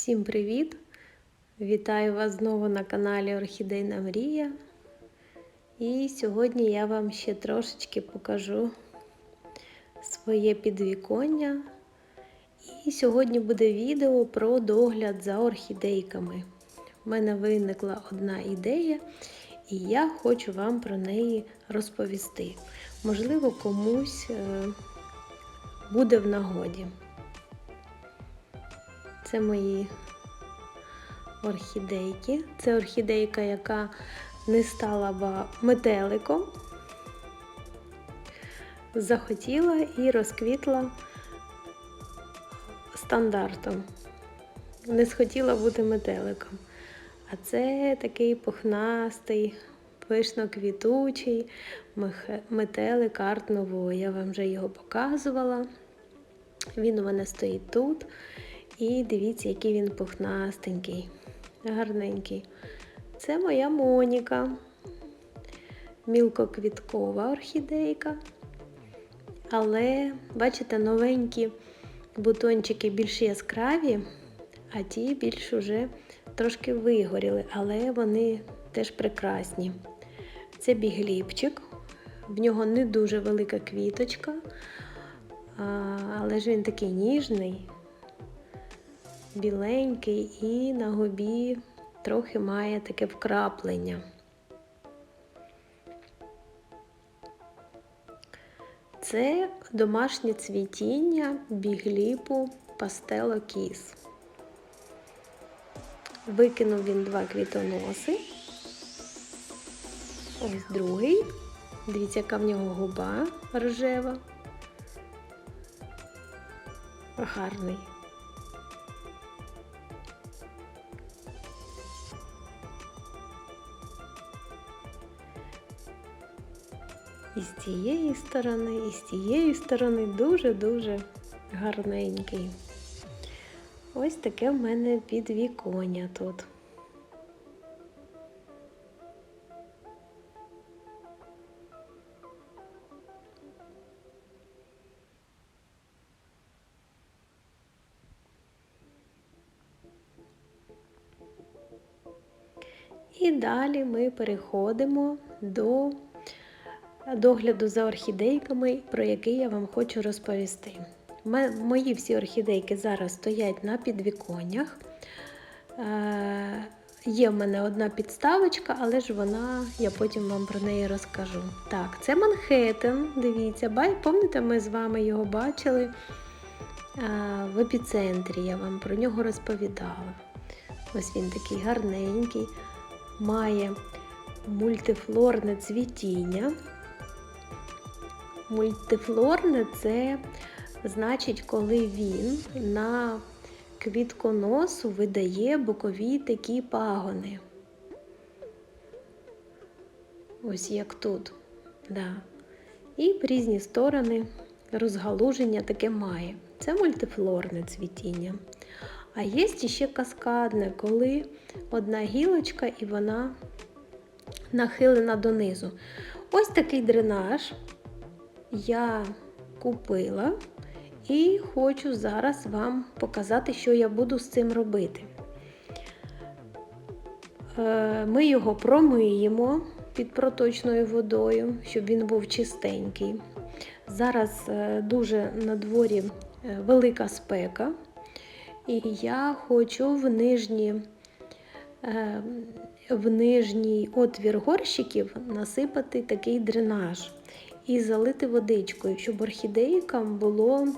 Всім привіт! Вітаю вас знову на каналі Орхідейна Мрія. І сьогодні я вам ще трошечки покажу своє підвіконня. І сьогодні буде відео про догляд за орхідейками. У мене виникла одна ідея, і я хочу вам про неї розповісти. Можливо, комусь е, буде в нагоді. Це мої орхідейки. Це орхідейка, яка не стала б метеликом, захотіла і розквітла стандартом. Не схотіла бути метеликом. А це такий пухнастий, пишно-квітучий метелик арт нового. Я вам вже його показувала. Він у мене стоїть тут. І дивіться, який він пухнастенький, гарненький. Це моя Моніка, мілкоквіткова орхідейка. Але, бачите, новенькі бутончики більш яскраві, а ті більш уже трошки вигоріли, але вони теж прекрасні. Це бігліпчик, в нього не дуже велика квіточка, але ж він такий ніжний біленький і на губі трохи має таке вкраплення. Це домашнє цвітіння бігліпу пастело кіс. Викинув він два квітоноси. Ось другий. Дивіться, яка в нього губа рожева. Гарний. І з цієї сторони, і з цієї сторони дуже-дуже гарненький. Ось таке в мене підвіконня тут. І далі ми переходимо до догляду за орхідейками, про який я вам хочу розповісти. Мої всі орхідейки зараз стоять на підвіконнях. Е, є в мене одна підставочка, але ж вона, я потім вам про неї розкажу. Так, це Манхеттен, дивіться, пам'ятаєте, ми з вами його бачили е, в епіцентрі, я вам про нього розповідала. Ось він такий гарненький, має мультифлорне цвітіння. Мультифлорне це значить, коли він на квітконосу видає бокові такі пагони. Ось як тут. Да. І в різні сторони розгалуження таке має. Це мультифлорне цвітіння. А є ще каскадне, коли одна гілочка і вона нахилена донизу. Ось такий дренаж я купила і хочу зараз вам показати, що я буду з цим робити. Е, ми його промиємо під проточною водою, щоб він був чистенький. Зараз е, дуже на дворі е, велика спека, і я хочу в нижні, в нижній отвір горщиків насипати такий дренаж і залити водичкою, щоб орхідейкам було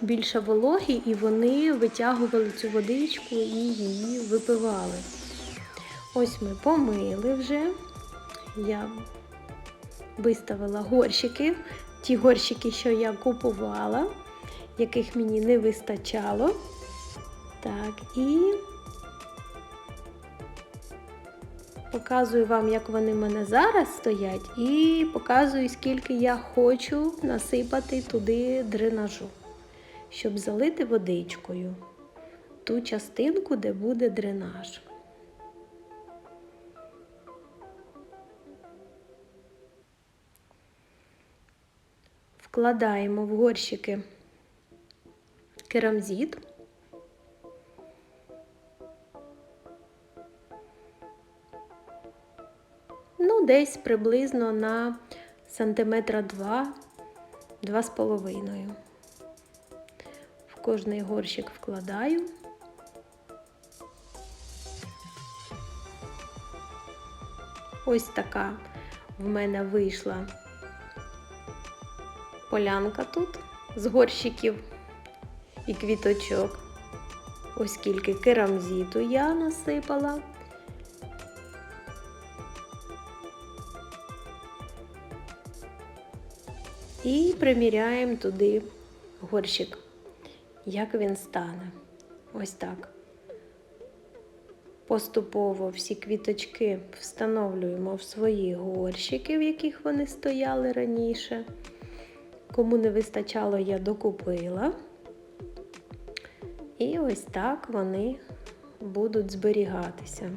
більше вологи, і вони витягували цю водичку і її випивали. Ось ми помили вже. Я виставила горщики, ті горщики, що я купувала, яких мені не вистачало. Так, і Показую вам, як вони в мене зараз стоять, і показую, скільки я хочу насипати туди дренажу, щоб залити водичкою ту частинку, де буде дренаж. Вкладаємо в горщики керамзит. Десь приблизно на сантиметра 2, 2,5. В кожний горщик вкладаю. Ось така в мене вийшла полянка тут з горщиків і квіточок. Ось скільки керамзіту я насипала. І приміряємо туди горщик, як він стане. Ось так. Поступово всі квіточки встановлюємо в свої горщики, в яких вони стояли раніше. Кому не вистачало, я докупила. І ось так вони будуть зберігатися.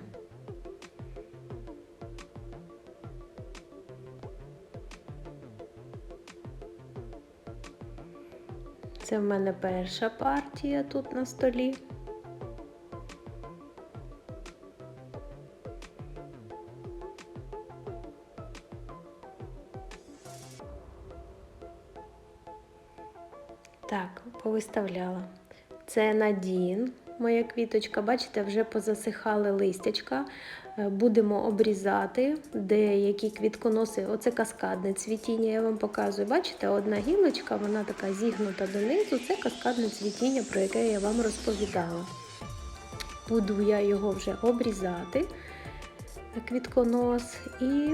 Це в мене перша партія тут на столі. Так, повиставляла. Це Надін, моя квіточка. Бачите, вже позасихали листячка. Е, Будемо обрізати деякі квітконоси. Оце каскадне цвітіння, я вам показую. Бачите, одна гілочка, вона така зігнута донизу. Це каскадне цвітіння, про яке я вам розповідала. Буду я його вже обрізати, квітконос, і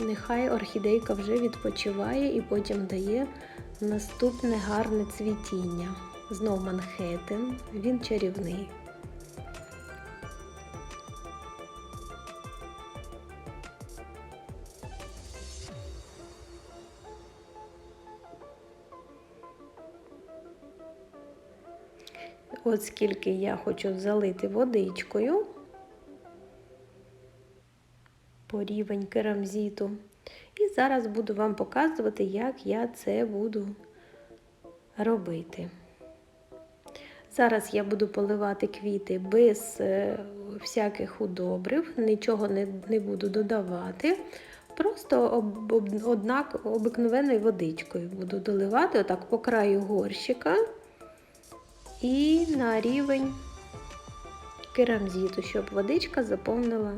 нехай орхідейка вже відпочиває і потім дає наступне гарне цвітіння. Знов Манхеттен, він чарівний. От скільки я хочу залити водичкою по рівень керамзіту. І зараз буду вам показувати, як я це буду робити. Зараз я буду поливати квіти без е, всяких удобрив, нічого не, не буду додавати. Просто об, об, однак обикновеною водичкою буду доливати отак по краю горщика і на рівень керамзіту, щоб водичка заповнила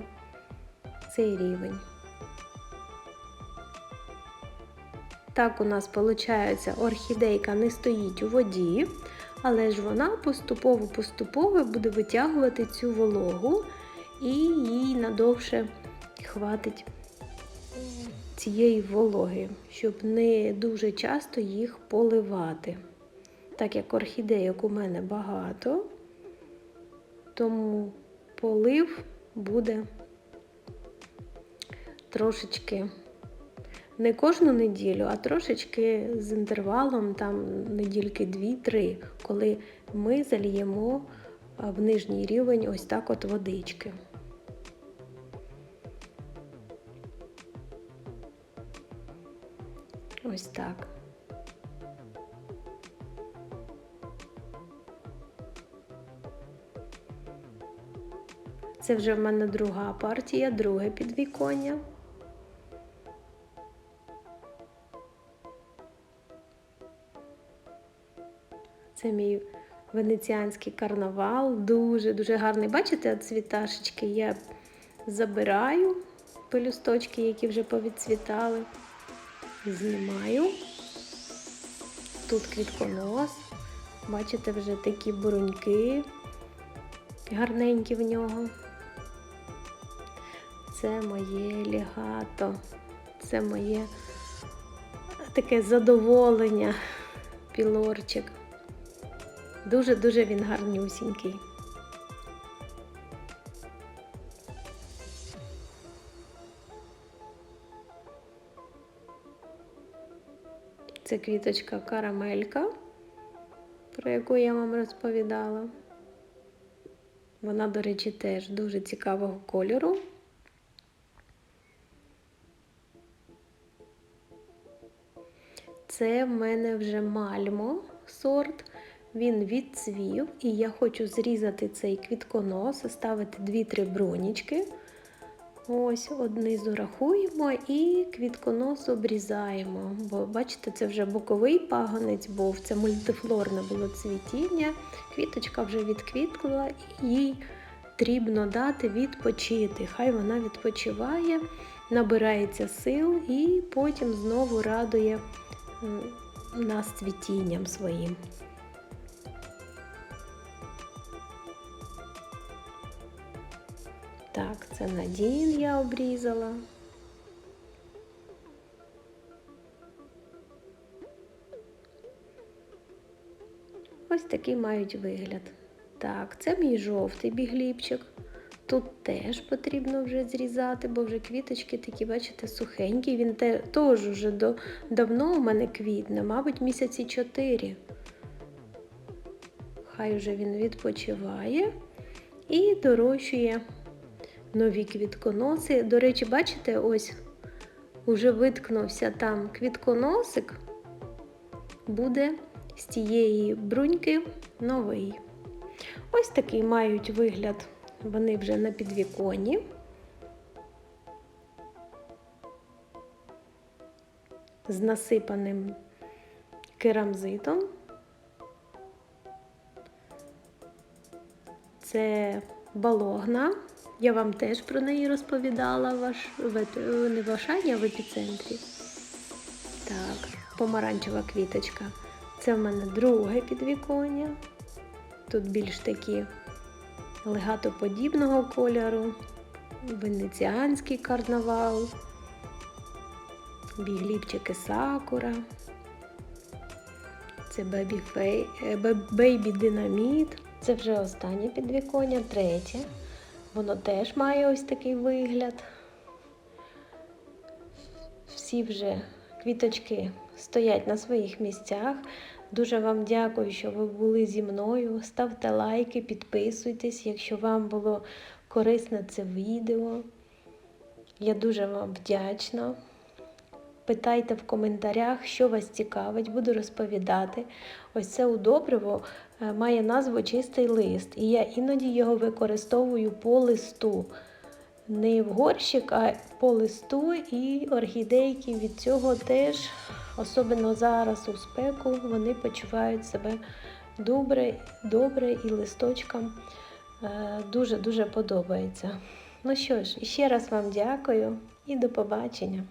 цей рівень. Так у нас виходить, орхідейка не стоїть у воді, але ж вона поступово-поступово буде витягувати цю вологу і їй надовше хватить цієї вологи, щоб не дуже часто їх поливати. Так як орхідейок у мене багато, тому полив буде трошечки не кожну неділю, а трошечки з інтервалом там недільки 2-3, коли ми заліємо в нижній рівень ось так от водички. Ось так. Це вже в мене друга партія, друге підвіконня. Це мій венеціанський карнавал, дуже-дуже гарний. Бачите, цвіташечки я забираю пелюсточки, які вже повідцвітали. Знімаю. Тут квітконос. Бачите, вже такі буруньки, гарненькі в нього. Це моє лігато, це моє таке задоволення, пілорчик. Дуже-дуже він гарнюсінький. Це квіточка карамелька, про яку я вам розповідала. Вона, до речі, теж дуже цікавого кольору. Це в мене вже мальмо сорт. Він відцвів, і я хочу зрізати цей квітконос, ставити 2-3 бронічки Ось однизу рахуємо і квітконос обрізаємо. Бо бачите, це вже боковий пагонець був, це мультифлорне було цвітіння. Квіточка вже відквітла і їй потрібно дати відпочити. Хай вона відпочиває, набирається сил і потім знову радує нас цвітінням своїм. Так, це Надін я обрізала. Ось такий мають вигляд. Так, це мій жовтий бігліпчик. Тут теж потрібно вже зрізати, бо вже квіточки такі, бачите, сухенькі. Він те, теж уже до, давно у мене квітне, мабуть, місяці чотири. Хай вже він відпочиває і дорощує нові квітконоси. До речі, бачите, ось уже виткнувся там квітконосик, буде з тієї бруньки новий. Ось такий мають вигляд вони вже на підвіконні. З насипаним керамзитом. Це балогна. Я вам теж про неї розповідала ваш, не в Ашані, а в епіцентрі. Так, помаранчева квіточка. Це в мене друге підвіконня. Тут більш такі легатоподібного кольору, венеціанський карнавал, бігліпчики сакура. Це е, бейбі динаміт. Це вже останнє підвіконня, третє. Воно теж має ось такий вигляд. Всі вже квіточки стоять на своїх місцях. Дуже вам дякую, що ви були зі мною. Ставте лайки, підписуйтесь, якщо вам було корисне це відео. Я дуже вам вдячна. Питайте в коментарях, що вас цікавить, буду розповідати. Ось це удобриво має назву чистий лист, і я іноді його використовую по листу. Не в горщик, а по листу і орхідейки від цього теж, особливо зараз у спеку, вони почувають себе добре, добре і листочкам е, дуже-дуже подобається. Ну що ж, ще раз вам дякую і до побачення.